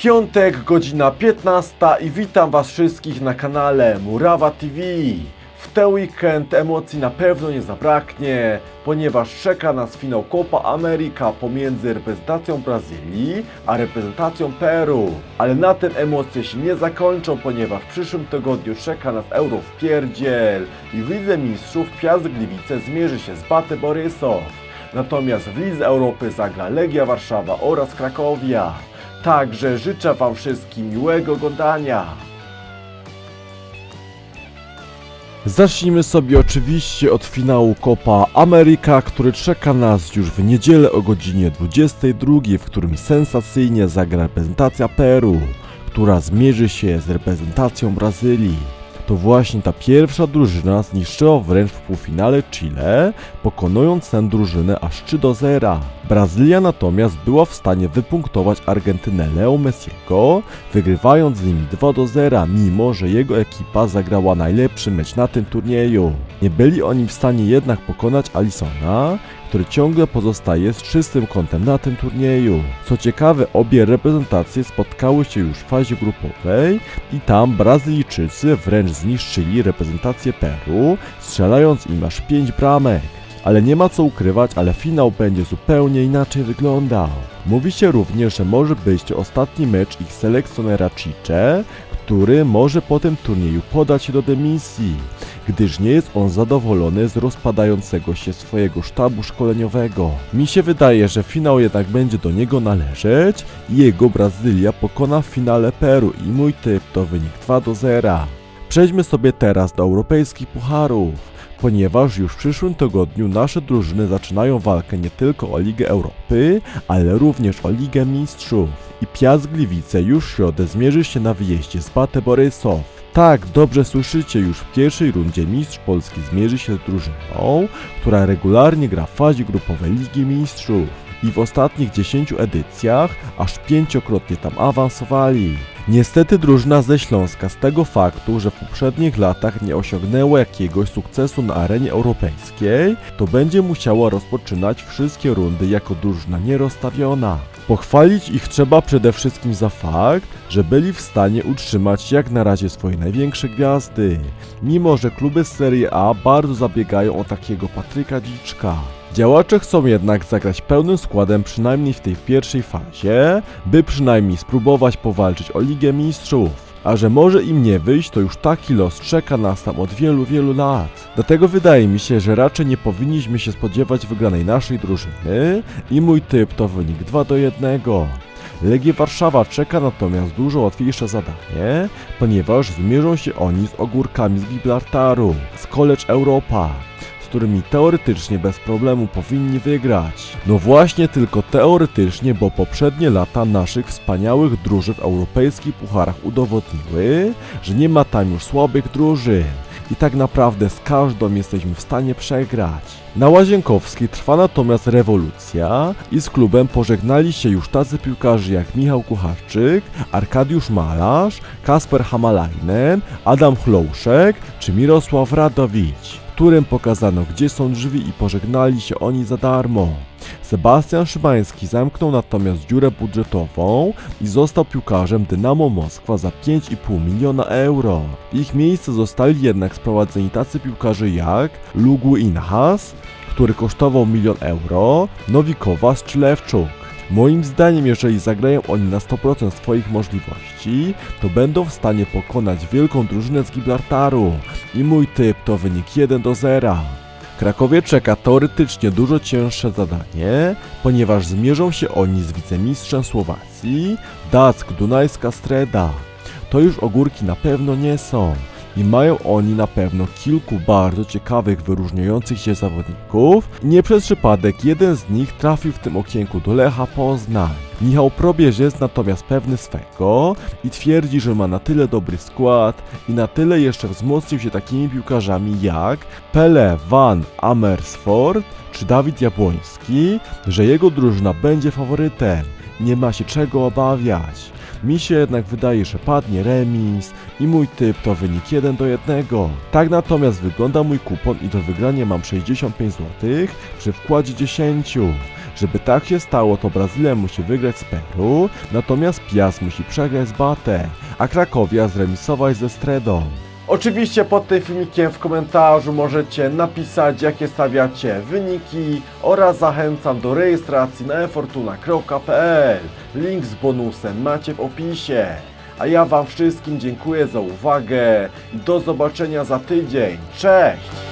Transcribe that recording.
Piątek, godzina 15 i witam Was wszystkich na kanale Murawa TV. W ten weekend emocji na pewno nie zabraknie, ponieważ czeka nas finał Copa America pomiędzy reprezentacją Brazylii a reprezentacją Peru. Ale na tym emocje się nie zakończą, ponieważ w przyszłym tygodniu czeka nas Euro w pierdziel i w Mistrzów Piast Gliwice zmierzy się z Bate Borysow. Natomiast w Lidze Europy zagra Legia Warszawa oraz Krakowia. Także życzę Wam wszystkim miłego oglądania. Zacznijmy sobie oczywiście od finału Copa America, który czeka nas już w niedzielę o godzinie 22, w którym sensacyjnie zagra reprezentacja Peru, która zmierzy się z reprezentacją Brazylii. To właśnie ta pierwsza drużyna zniszczyła wręcz w półfinale Chile, pokonując tę drużynę aż 3 do 0. Brazylia natomiast była w stanie wypunktować Argentynę Leo Messiego, wygrywając z nimi 2 do 0, mimo że jego ekipa zagrała najlepszy mecz na tym turnieju. Nie byli oni w stanie jednak pokonać Alisona, który ciągle pozostaje z czystym kątem na tym turnieju. Co ciekawe, obie reprezentacje spotkały się już w fazie grupowej i tam Brazylijczycy wręcz zniszczyli reprezentację Peru, strzelając im aż 5 bramek. Ale nie ma co ukrywać, ale finał będzie zupełnie inaczej wyglądał. Mówi się również, że może być to ostatni mecz ich selekcjonera Chiche, który może po tym turnieju podać się do dymisji, gdyż nie jest on zadowolony z rozpadającego się swojego sztabu szkoleniowego. Mi się wydaje, że finał jednak będzie do niego należeć i jego Brazylia pokona w finale Peru i mój typ to wynik 2 do 0. Przejdźmy sobie teraz do europejskich pucharów ponieważ już w przyszłym tygodniu nasze drużyny zaczynają walkę nie tylko o Ligę Europy, ale również o Ligę Mistrzów. I Piast Gliwice już w środę zmierzy się na wyjeździe z Bate Borysow. Tak, dobrze słyszycie, już w pierwszej rundzie mistrz Polski zmierzy się z drużyną, która regularnie gra w fazie grupowej Ligi Mistrzów i w ostatnich 10 edycjach aż pięciokrotnie tam awansowali. Niestety drużyna ze Śląska z tego faktu, że w poprzednich latach nie osiągnęła jakiegoś sukcesu na arenie europejskiej, to będzie musiała rozpoczynać wszystkie rundy jako drużyna nierozstawiona. Pochwalić ich trzeba przede wszystkim za fakt, że byli w stanie utrzymać jak na razie swoje największe gwiazdy, mimo że kluby z Serie A bardzo zabiegają o takiego Patryka Dziczka. Działacze chcą jednak zagrać pełnym składem przynajmniej w tej pierwszej fazie, by przynajmniej spróbować powalczyć o Ligę Mistrzów. A że może im nie wyjść, to już taki los czeka nas tam od wielu, wielu lat. Dlatego wydaje mi się, że raczej nie powinniśmy się spodziewać wygranej naszej drużyny i mój typ to wynik 2 do 1. Legię Warszawa czeka natomiast dużo łatwiejsze zadanie, ponieważ zmierzą się oni z ogórkami z Gibraltaru, z College Europa z którymi teoretycznie bez problemu powinni wygrać. No właśnie tylko teoretycznie, bo poprzednie lata naszych wspaniałych drużyn w europejskich pucharach udowodniły, że nie ma tam już słabych drużyn. I tak naprawdę z każdą jesteśmy w stanie przegrać. Na Łazienkowskiej trwa natomiast rewolucja i z klubem pożegnali się już tacy piłkarze jak Michał Kucharczyk, Arkadiusz Malarz, Kasper Hamalainen, Adam Chlouszek czy Mirosław Radowicz którym pokazano gdzie są drzwi i pożegnali się oni za darmo. Sebastian Szymański zamknął natomiast dziurę budżetową i został piłkarzem Dynamo Moskwa za 5,5 miliona euro. W ich miejsce zostali jednak sprowadzeni tacy piłkarze jak Lugu Inhas, który kosztował milion euro, Nowikowas czy Lewczuk. Moim zdaniem, jeżeli zagrają oni na 100% swoich możliwości, to będą w stanie pokonać wielką drużynę z Gibraltaru. I mój typ to wynik 1 do 0. Krakowie czeka teoretycznie dużo cięższe zadanie, ponieważ zmierzą się oni z wicemistrzem Słowacji, Dack Dunajska Streda. To już ogórki na pewno nie są i mają oni na pewno kilku bardzo ciekawych, wyróżniających się zawodników. Nie przez przypadek jeden z nich trafił w tym okienku do Lecha Poznań. Michał Probierz jest natomiast pewny swego i twierdzi, że ma na tyle dobry skład i na tyle jeszcze wzmocnił się takimi piłkarzami jak Pele van Amersfoort czy Dawid Jabłoński, że jego drużyna będzie faworytem. Nie ma się czego obawiać. Mi się jednak wydaje, że padnie remis i mój typ to wynik 1 do 1. Tak natomiast wygląda mój kupon i do wygrania mam 65 zł przy wkładzie 10. Żeby tak się stało, to Brazylia musi wygrać z Peru, natomiast Piast musi przegrać z Bate, a Krakowia zremisować ze Stredą. Oczywiście pod tym filmikiem w komentarzu możecie napisać jakie stawiacie wyniki oraz zachęcam do rejestracji na efortuna.pl. Link z bonusem macie w opisie. A ja Wam wszystkim dziękuję za uwagę i do zobaczenia za tydzień. Cześć!